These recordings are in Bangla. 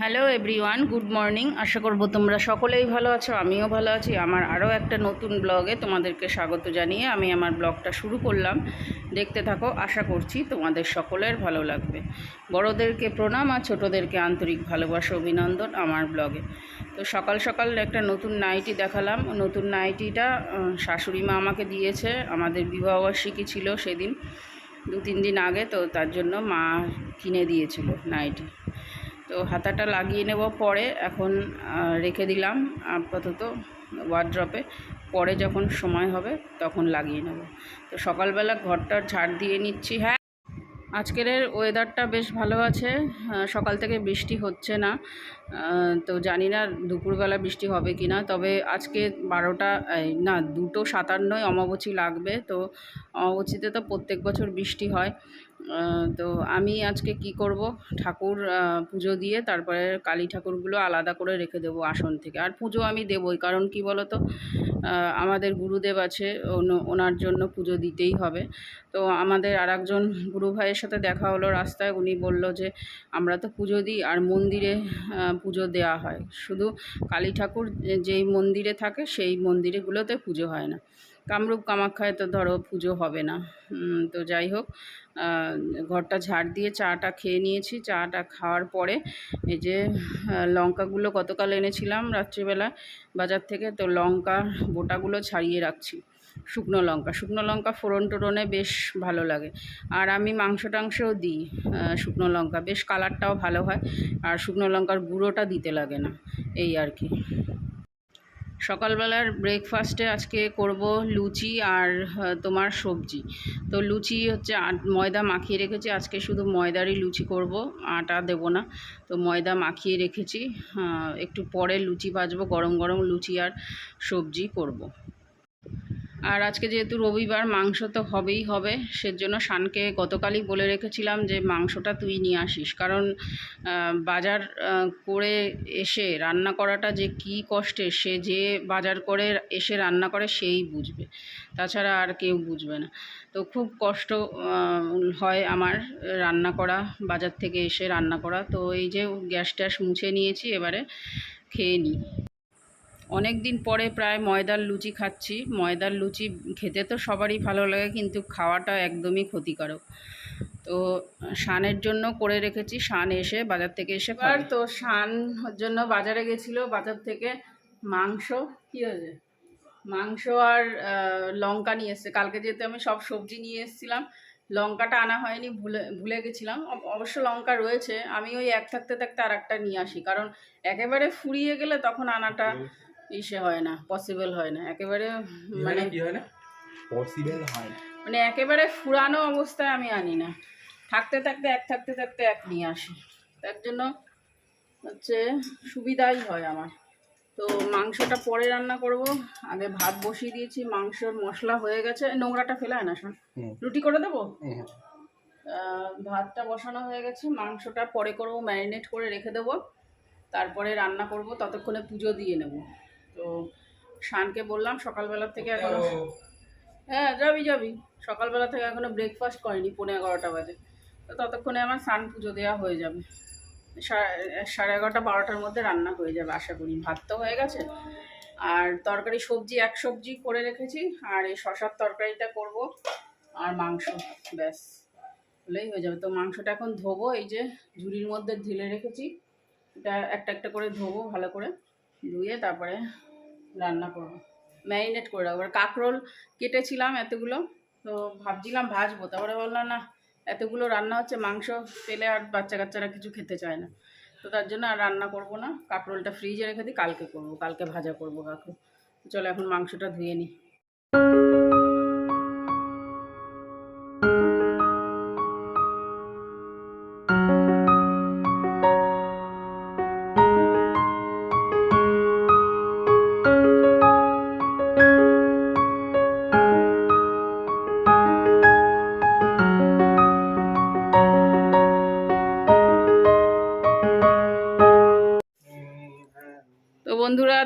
হ্যালো এভরিওয়ান গুড মর্নিং আশা করব তোমরা সকলেই ভালো আছো, আমিও ভালো আছি। আমার আরও একটা নতুন ব্লগে তোমাদেরকে স্বাগত জানিয়ে আমি আমার ব্লগটা শুরু করলাম। দেখতে থাকো, আশা করছি তোমাদের সকলের ভালো লাগবে। বড়োদেরকে প্রণাম আর ছোটোদেরকে আন্তরিক ভালোবাসা, অভিনন্দন আমার ব্লগে। তো সকাল সকাল একটা নতুন নাইটি দেখালাম। নতুন নাইটিটা শাশুড়ি মা আমাকে দিয়েছে। আমাদের বিবাহবার্ষিকী ছিল সেদিন দু তিন দিন আগে, তো তার জন্য মা কিনে দিয়েছিল নাইটি। তো হাতাটা লাগিয়ে নেব পরে। এখন রেখে দিলাম আপাতত ওয়ার্ড্রপে পরে যখন সময় হবে তখন লাগিয়ে নেব। তো সকালবেলা ঘরটার ঝাড় দিয়ে নিচ্ছি। হ্যাঁ আজকের ওয়েদারটা বেশ ভালো আছে। সকাল থেকে বৃষ্টি হচ্ছে না। তো জানি না দুপুরবেলা বৃষ্টি হবে কি না। তবে আজকে বারোটা না, দুটো সাতান্নয় অমাবচী লাগবে। তো অমাবচীতে তো প্রত্যেক বছর বৃষ্টি হয়। তো আমি আজকে কি করব? ঠাকুর পুজো দিয়ে তারপরে কালী ঠাকুরগুলো আলাদা করে রেখে দেবো আসন থেকে। আর পুজো আমি দেবই, কারণ কি বলো তো আমাদের গুরুদেব আছে ওন- ওনার জন্য পুজো দিতেই হবে। তো আমাদের আর একজন গুরু ভাইয়ের সাথে দেখা হলো রাস্তায়, উনি বলল যে, আমরা তো পুজো দিই আর মন্দিরে পুজো দেওয়া হয়। শুধু কালী ঠাকুর যেই মন্দিরে থাকে, সেই মন্দিরেগুলোতে পুজো হয় না। কামরূপ কামাখ্যায় তো ধরো পুজো হবে না। তো যাই হোক ঘরটা ঝাড় দিয়ে চাটা খেয়ে নিয়েছি। চাটা খাওয়ার পরে এই যে লঙ্কাগুলো গতকাল এনেছিলাম রাত্রিবেলা বাজার থেকে, তো লঙ্কা বোটাগুলো ছাড়িয়ে রাখছি। শুকনো লঙ্কা শুকনো লঙ্কা ফোড়ন টোড়নে বেশ ভালো লাগে। আর আমি মাংস টাংসও দিই শুকনো লঙ্কা, বেশ কালারটাও ভালো হয়। আর শুকনো লঙ্কার গুঁড়োটা দিতে লাগে না, এই আর কি। সকালবেলার ব্রেকফাস্টে আজকে করব লুচি আর তোমার সবজি। তো লুচি হচ্ছে ময়দা মাখিয়ে রেখেছি। আজকে শুধু ময়দারই লুচি করব, আটা দেব না। তো ময়দা মাখিয়ে রেখেছি। একটু পরে লুচি ভাজবো, গরম গরম লুচি আর সবজি করব। আর আজকে যেহেতু রবিবার, মাংস তো হবেই হবে, সেজন্য শানকে গতকালই বলে রেখেছিলাম যে মাংসটা তুই নিয়ে আসিস। কারণ বাজার করে এসে রান্না করাটা যে কী কষ্টের সে যে বাজার করে এসে রান্না করে সেই বুঝবে। তাছাড়া আর কেউ বুঝবে না। তো খুব কষ্ট হয় আমার রান্না করা, বাজার থেকে এসে রান্না করা। তো এই যে গ্যাস ট্যাস মুছে নিয়েছি, এবারে খেয়ে নিই। অনেক দিন পরে প্রায় ময়দার লুচি খাচ্ছি। ময়দার লুচি খেতে তো সবারই ভালো লাগে কিন্তু খাওয়াটা একদমই ক্ষতিকারক। তো শানের জন্য করে রেখেছি শান এসে বাজার থেকে এসে আর তো শান জন্য বাজারে গেছিল বাজার থেকে মাংস কী হয়েছে? মাংস আর লঙ্কা নিয়ে এসছে। কালকে যেহেতু আমি সব সবজি নিয়ে এসেছিলাম লঙ্কাটা আনা হয়নি ভুলে ভুলে গেছিলাম। অবশ্য লঙ্কা রয়েছে আমি ওই এক থাকতে থাকতে আর একটা নিয়ে আসি কারণ একেবারে ফুরিয়ে গেলে তখন আনাটা ইসে হয় না পসিবল হয় না। একেবারে মানে কি হয় না? পসিবল হয় না। মানে একেবারে ফুরানো অবস্থায় আমি আনি না। থাকতে থাকতে এক থাকতে থাকতে এক নিয়ে আসি। তার জন্য হচ্ছে সুবিধাই হয় আমার। তো মাংসটা পরে রান্না করব। আগে ভাত বসিয়ে দিয়েছি মাংসর মশলা হয়ে গেছে। নোংরাটা ফেলে হয় না শোন। রুটি করে দেবো? ভাতটা বসানো হয়ে গেছে। মাংসটা পরে করব ম্যারিনেট করে রেখে দেবো। তারপরে রান্না করব ততক্ষণে পুজো দিয়ে নেব। তো শানকে বললাম সকালবেলা থেকে এখনও হ্যাঁ যাবি যাবি। সকালবেলা থেকে এখনও ব্রেকফাস্ট করেনি পনেরো এগারোটা বাজে। তো ততক্ষণে আমার স্নান পুজো দেওয়া হয়ে যাবে। সাড়ে সাড়ে এগারোটা বারোটার মধ্যে রান্না হয়ে যাবে আশা করি। ভাত তো হয়ে গেছে। আর তরকারি সবজি এক সবজি করে রেখেছি আর এই শশার তরকারিটা করব আর মাংস ব্যাস। হলেই হয়ে যাবে। তো মাংসটা এখন ধোবো এই যে ঝুড়ির মধ্যে ঢেলে রেখেছি। এটা একটা একটা করে ধোবো ভালো করে ধুয়ে তারপরে রান্না করব। ম্যারিনেট করে রাখব। আর কাঁকরোল কেটেছিলাম এতগুলো, তো ভাবছিলাম ভাজবো। তারপরে বললাম না, এতগুলো রান্না হচ্ছে, মাংস তেলে আর বাচ্চা কাচ্চারা কিছু খেতে চায় না। তো তার জন্য আর রান্না করব না। কাঁকরোলটা ফ্রিজে রেখে দিই, কালকে করব, কালকে ভাজা করব কাকু চলো এখন মাংসটা ধুয়ে নিই।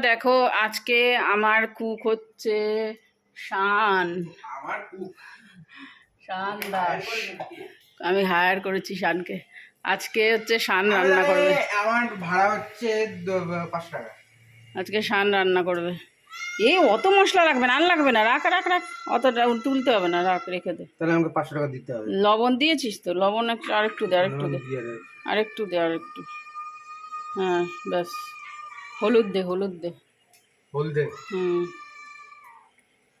দেখো আজকে আমার কুক হচ্ছে শান। আমার শান দাস। আমি হায়ার করেছি শানকে। আজকে হচ্ছে শান রান্না করবে। আমার ভাড়া হচ্ছে টাকা। আজকে শান রান্না করবে। এই অত মশলা লাগবে না আর লাগবে না। রাখ রাখ রাখ। অতটা তুলতে হবে না রাখ রেখে দে। তাহলে আমাকে পাঁচশো টাকা দিতে হবে। লবণ দিয়েছিস তো? লবণ একটু আরেকটু দে আরেকটু দে। আরেকটু দে আরেকটু। হ্যাঁ ব্যাস। হলুদ দে হলুদ দে। হলদে হুম।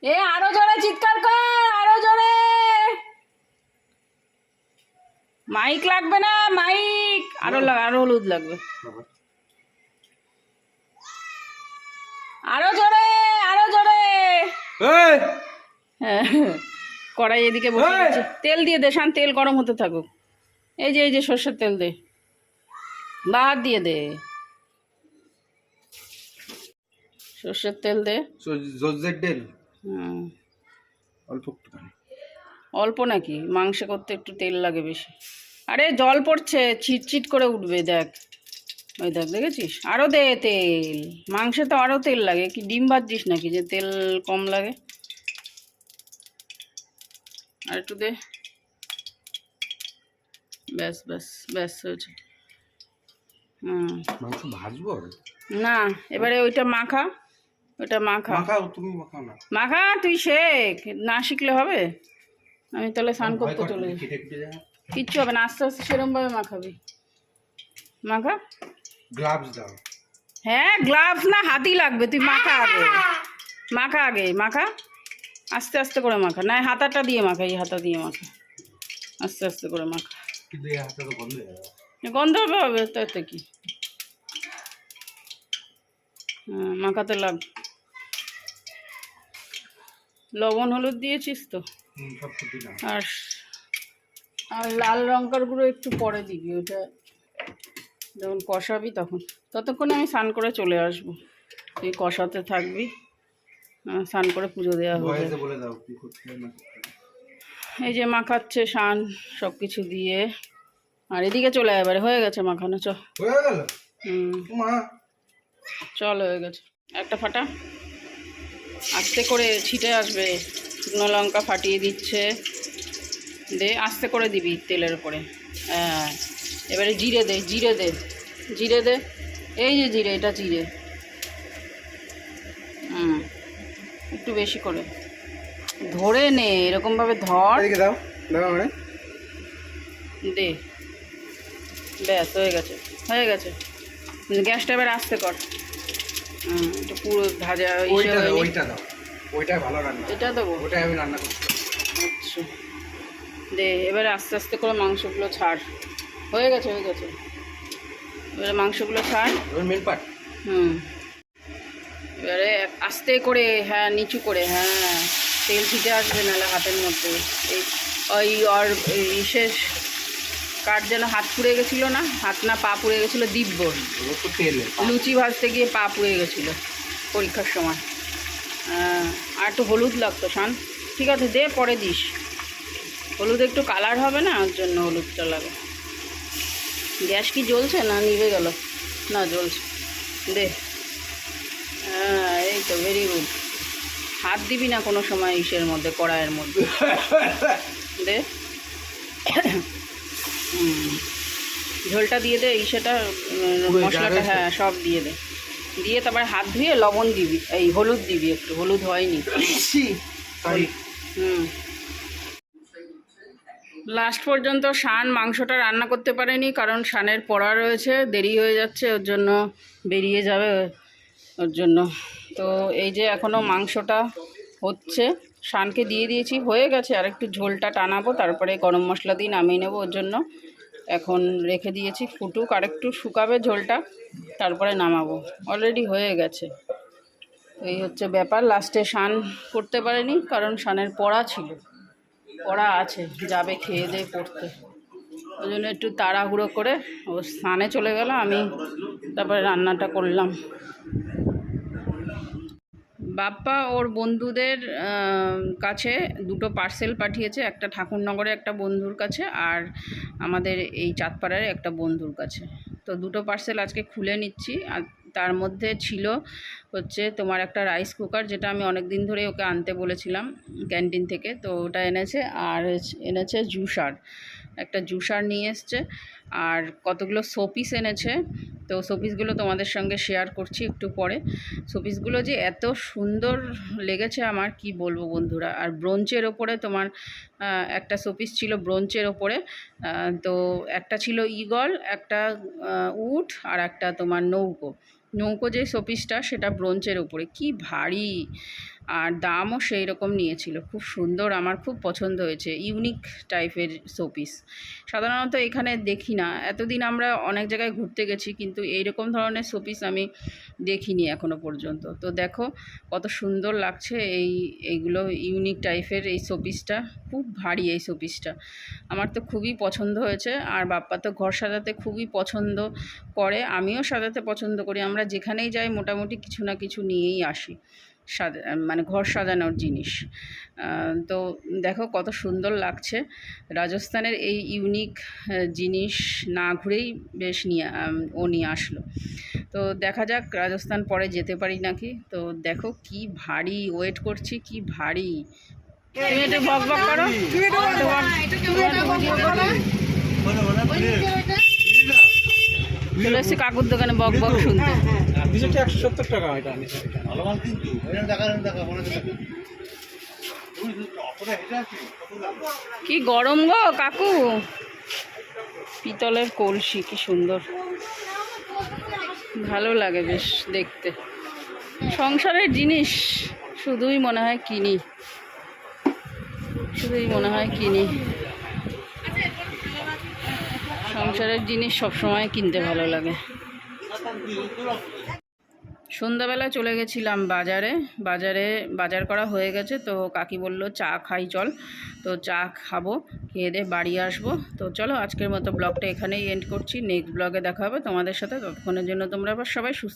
এ আরও জোরে চিৎকার কর আরও জোরে। মাইক লাগবে না মাইক। আরও আরও হলুদ লাগবে। আরও জোরে আরও জোরে! হ্যাঁ, কড়াই এদিকে বসে! গেছে তেল দিয়ে দে শান তেল গরম হতে থাকুক। এই যে এই যে সর্ষের তেল দে। বাদ দিয়ে দে। সর্ষের তেল দে। সর্ষের তেল? হুম। অল্প একটুখানি অল্প নাকি? মাংসে করতে একটু তেল লাগে বেশি। আরে জল পড়ছে চিটচিট করে উঠবে দেখ। ওই দেখ দেখেছিস? আরও দে তেল। মাংসে তো আরও তেল লাগে। কি ডিম ভাজছিস নাকি যে তেল কম লাগে? আর একটু দে। ব্যাস ব্যাস ব্যাস হয়েছে। হুম। মাংস ভাজবো? না এবারে ওইটা মাখা। ওইটা মাখা। মাখাও তুমি মাখাও না। মাখা তুই শেখ। না শিখলে হবে? আমি তাহলে স্নান করতে চলে যাই। কিচ্ছু হবে না আস্তে আস্তে সেরমভাবে মাখাবি। মাখা? গ্লাভস দাও। হ্যাঁ গ্লাভস না হাতই লাগবে তুই মাখা আগে। মাখা আগে মাখা? আস্তে আস্তে করে মাখা। না হাতাটা দিয়ে মাখা এই হাতা দিয়ে মাখা। আস্তে আস্তে করে মাখা। গন্ধ হবে হবে তাতে কি? হ্যাঁ মাখাতে লাগ লবণ হলুদ দিয়েছিস তো? আর আর লাল লঙ্কার গুঁড়ো একটু পরে দিবি ওটা যখন কষাবি তখন। ততক্ষণে আমি স্নান করে চলে আসব। তুই কষাতে থাকবি। স্নান করে পুজো দেওয়া হবে। এই যে মাখাচ্ছে শান সব কিছু দিয়ে। আর এদিকে চলে এবারে হয়ে গেছে মাখানো চ। হয়ে গেল? হুম। চল হয়ে গেছে। একটা ফাটা। আস্তে করে ছিটে আসবে শুকনো লঙ্কা ফাটিয়ে দিচ্ছে। দে আস্তে করে দিবি তেলের উপরে। হ্যাঁ এবারে জিরে দে জিরে দে জিরে দে। এই যে জিরে এটা জিরে। হুম একটু বেশি করে। ধরে নে এরকমভাবে ধর। দাও দাও দে। ব্যাস হয়ে গেছে হয়ে গেছে। গ্যাসটা এবার আস্তে কর। হুম, একটু পুরো ভাজা ওইটা দাও ওইটা দাও। ওইটাই ভালো রান্না। এটা দেবো? ওইটাই আমি রান্না করছি। আচ্ছা। দে এবারে আস্তে আস্তে করে মাংসগুলো ছাড়। হয়ে গেছে হয়ে গেছে। এবারে মাংসগুলো ছাড়। মেন পার্ট হুম। এবারে আস্তে করে হ্যাঁ নিচু করে হ্যাঁ। তেল ছিটে আসবে নাহলে হাতের মধ্যে। এই ওই আর এই শেষ কার যেন হাত পুড়ে গেছিল না? হাত না পা পুড়ে গেছিল দিব্যর এবার লুচি ভাজতে গিয়ে পা পুড়ে গেছিল পরীক্ষার সময়। আর একটু হলুদ লাগতো শান। ঠিক আছে দে পরে দিস। হলুদ একটু কালার হবে না? ওর জন্য হলুদটা লাগে। গ্যাস কি জ্বলছে না নিভে গেল? না জ্বলছে। দে। হ্যাঁ এই তো ভেরি গুড হাত দিবি না কোনো সময় ইসের মধ্যে কড়াইয়ের মধ্যে। দে। ঝোলটা দিয়ে দে ওই যা মশলাটা হ্যাঁ সব দিয়ে দে। দিয়ে তারপরে হাত ধুয়ে লবণ দিবি এই হলুদ দিবি একটু হলুদ হয়নি। হুম। লাস্ট পর্যন্ত শান মাংসটা রান্না করতে পারেনি কারণ শানের পড়া রয়েছে দেরি হয়ে যাচ্ছে ওর জন্য বেরিয়ে যাবে ওর জন্য। তো এই যে এখনও মাংসটা হচ্ছে শানকে দিয়ে দিয়েছি। হয়ে গেছে, আর একটু ঝোলটা টানাবো, তারপরে গরম মশলা দিয়ে নামিয়ে নেব ওর জন্য। এখন রেখে দিয়েছি ফুটুক, আর একটু শুকাবে ঝোলটা, তারপরে নামাবো। অলরেডি হয়ে গেছে। এই হচ্ছে ব্যাপার, লাস্টে শান করতে পারেনি, কারণ শানের পড়া ছিল। পড়া আছে, যাবে খেয়ে দিয়ে পড়তে। ওই জন্য একটু তাড়াহুড়ো করে ও স্নানে চলে গেল, আমি তারপরে রান্নাটা করলাম। বাপ্পা ওর বন্ধুদের কাছে দুটো পার্সেল পাঠিয়েছে, একটা ঠাকুরনগরে একটা বন্ধুর কাছে আর আমাদের এই চাঁদপাড়ার একটা বন্ধুর কাছে। তো দুটো পার্সেল আজকে খুলে নিচ্ছি। আর তার মধ্যে ছিল হচ্ছে তোমার একটা রাইস কুকার যেটা আমি অনেক দিন ধরে ওকে আনতে বলেছিলাম ক্যান্টিন থেকে। তো ওটা এনেছে আর এনেছে জুসার। একটা জুসার নিয়ে এসছে। আর কতগুলো শোপিস এনেছে তো শোপিসগুলো তোমাদের সঙ্গে শেয়ার করছি একটু পরে। শোপিসগুলো যে এত সুন্দর লেগেছে আমার, কি বলব বন্ধুরা? আর ব্রোঞ্চের ওপরে তোমার একটা শোপিস ছিল ব্রোঞ্চের ওপরে। তো একটা ছিল ইগল একটা উট আর একটা তোমার নৌকো। নৌকো যে শোপিসটা, সেটা ব্রোঞ্চের উপরে কি ভারী! আর দামও সেই রকম নিয়েছিল। খুব সুন্দর, আমার খুব পছন্দ হয়েছে ইউনিক টাইপের শোপিস সাধারণত এখানে দেখি না। এতদিন আমরা অনেক জায়গায় ঘুরতে গেছি, কিন্তু এইরকম ধরনের শোপিস আমি দেখিনি এখনও পর্যন্ত। তো দেখো, কত সুন্দর লাগছে এই, এইগুলো ইউনিক টাইপের এই শোপিসটা খুব ভারী এই শোপিসটা আমার তো খুবই পছন্দ হয়েছে, আর বাপ্পা তো ঘর সাজাতে খুবই পছন্দ করে, আমিও সাজাতে পছন্দ করি। আমরা যেখানেই যাই, মোটামুটি কিছু না কিছু নিয়েই আসি। সাজা মানে ঘর সাজানোর জিনিস। তো দেখো কত সুন্দর লাগছে। রাজস্থানের এই ইউনিক জিনিস না ঘুরেই বেশ নিয়ে ও নিয়ে আসলো। তো দেখা যাক রাজস্থান পরে যেতে পারি নাকি। তো দেখো কি ভারী ওয়েট করছি কি ভারী। তুমি একটু বক বক করো। চলে এসছি কাকুর দোকানে বক বক শুনতে। নিচেটা একশো সত্তর টাকা এটা ভালো মাল কিন্তু। কি গরম গো কাকু। পিতলের কলসি কি সুন্দর। ভালো লাগে বেশ দেখতে। সংসারের জিনিস শুধুই মনে হয় কিনি। শুধুই মনে হয় কিনি। সংসারের জিনিস সবসময় কিনতে ভালো লাগে। সন্ধ্যাবেলা চলে গেছিলাম বাজারে। বাজারে বাজার করা হয়ে গেছে, তো কাকি বলল, চা খাই, চল। তো চা খাব, খেয়ে দিয়ে বাড়ি আসব। তো চলো, আজকের মতো ব্লগটা এখানেই এন্ড করছি। নেক্সট ব্লগে দেখা হবে তোমাদের সাথে। ততক্ষণের জন্য তোমরা আবার সবাই সুস্থ